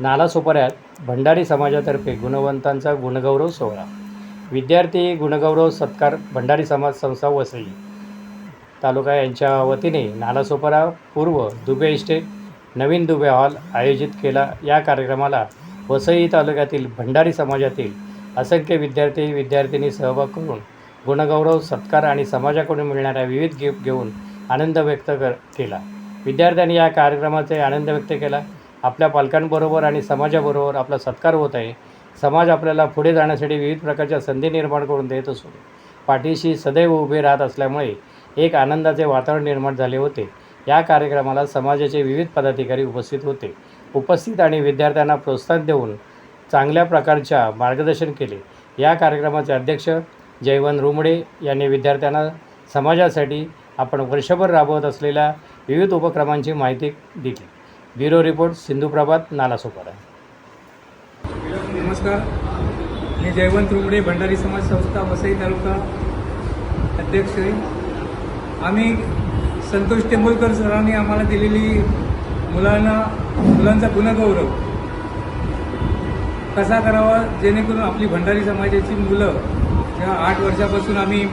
नालासोपाऱ्यात भंडारी समाजातर्फे गुणवंतांचा गुणगौरव सोहळा. विद्यार्थी गुणगौरव सत्कार भंडारी समाज संस्था वसई तालुका यांच्या वतीने नालासोपारा पूर्व दुबे इस्टेट नवीन दुबे हॉल आयोजित केला. या कार्यक्रमाला वसई तालुक्यातील भंडारी समाजातील असंख्य विद्यार्थी विद्यार्थिनी सहभाग करून गुणगौरव सत्कार आणि समाजाकडून मिळणाऱ्या विविध गिफ्ट घेऊन आनंद व्यक्त कर केला. विद्यार्थ्यांनी या कार्यक्रमाचे आनंद व्यक्त केला. आपल्या पालकांबरोबर आणि समाजाबरोबर आपला सत्कार होत आहे. समाज आपल्याला पुढे जाण्यासाठी विविध प्रकारच्या संधी निर्माण करून देत असून पाठीशी सदैव उभे राहत असल्यामुळे एक आनंदाचे वातावरण निर्माण झाले होते. या कार्यक्रमाला समाजाचे विविध पदाधिकारी उपस्थित होते. उपस्थित आणि विद्यार्थ्यांना प्रोत्साहन देऊन चांगल्या प्रकारच्या मार्गदर्शन केले. या कार्यक्रमाचे अध्यक्ष जयवंत रुमडे यांनी विद्यार्थ्यांना समाजासाठी आपण वर्षभर राबवत असलेल्या विविध उपक्रमांची माहिती दिली. ब्युरो रिपोर्ट सिंधू प्रभात नालासोपारा नमस्कार. मी जयवंत रुमडे भंडारी समाज संस्था वसई तालुका अध्यक्ष आम्ही संतोष टेंबुलकर सरांनी आम्हाला दिलेली मुलांना मुलांचा गुणगौरव कसा करावा जेणेकरून आपली भंडारी समाजाची मुलं या आठ वर्षापासून आम्ही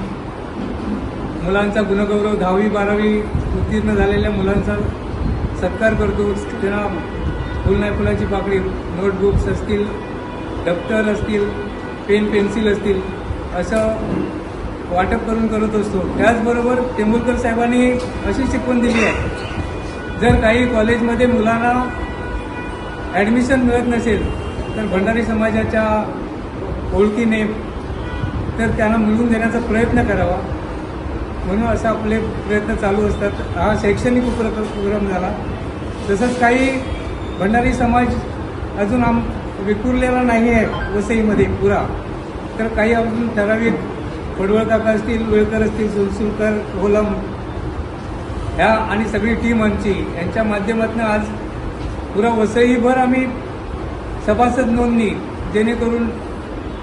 मुलांचा गुणगौरव दहावी बारावी उत्तीर्ण झालेल्या मुलांचा सत्कार करतो. त्यांना फुल नाही फुलाची पाकळी नोटबुक्स असतील दप्तर असतील पेन पेन्सिल असतील असं वाटप करून करत असतो. त्याचबरोबर तेंबुलकर साहेबांनी अशी शिकवण दिली आहे. जर काही कॉलेजमध्ये मुलांना ॲडमिशन मिळत नसेल तर भंडारी समाजाच्या ओळखीने तर त्यांना मिळवून देण्याचा प्रयत्न करावा. म्हणून असं आपले प्रयत्न चालू असतात. हा शैक्षणिक उपक्रम उपक्रम झाला. तसंच काही भंडारी समाज अजून आम विखुरलेला नाही आहे वसईमध्ये पुरा. तर काही अजून ठराविक पडवळ काका असतील वेळकर असतील सुलसुलकर होलम ह्या आणि सगळी टीम आमची यांच्या माध्यमातून आज पुरा वसईभर आम्ही सभासद नोंदणी जेणेकरून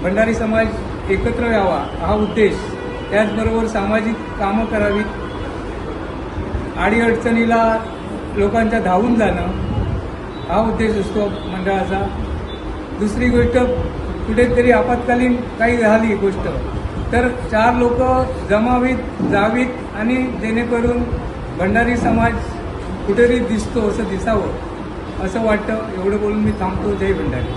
भंडारी समाज एकत्र यावा हा उद्देश त्याचबरोबर सामाजिक कामं करावीत. अडीअडचणीला लोकांच्या धावून जाणं हा उद्देश असतो मंडळाचा. दुसरी गोष्ट कुठेतरी आपत्कालीन काही झाली गोष्ट तर चार लोक जमावीत जावीत आणि जेणेकरून भंडारी समाज कुठेतरी दिसतो असं दिसावं असं वाटतं. एवढं बोलून मी थांबतो. जय भंडारी.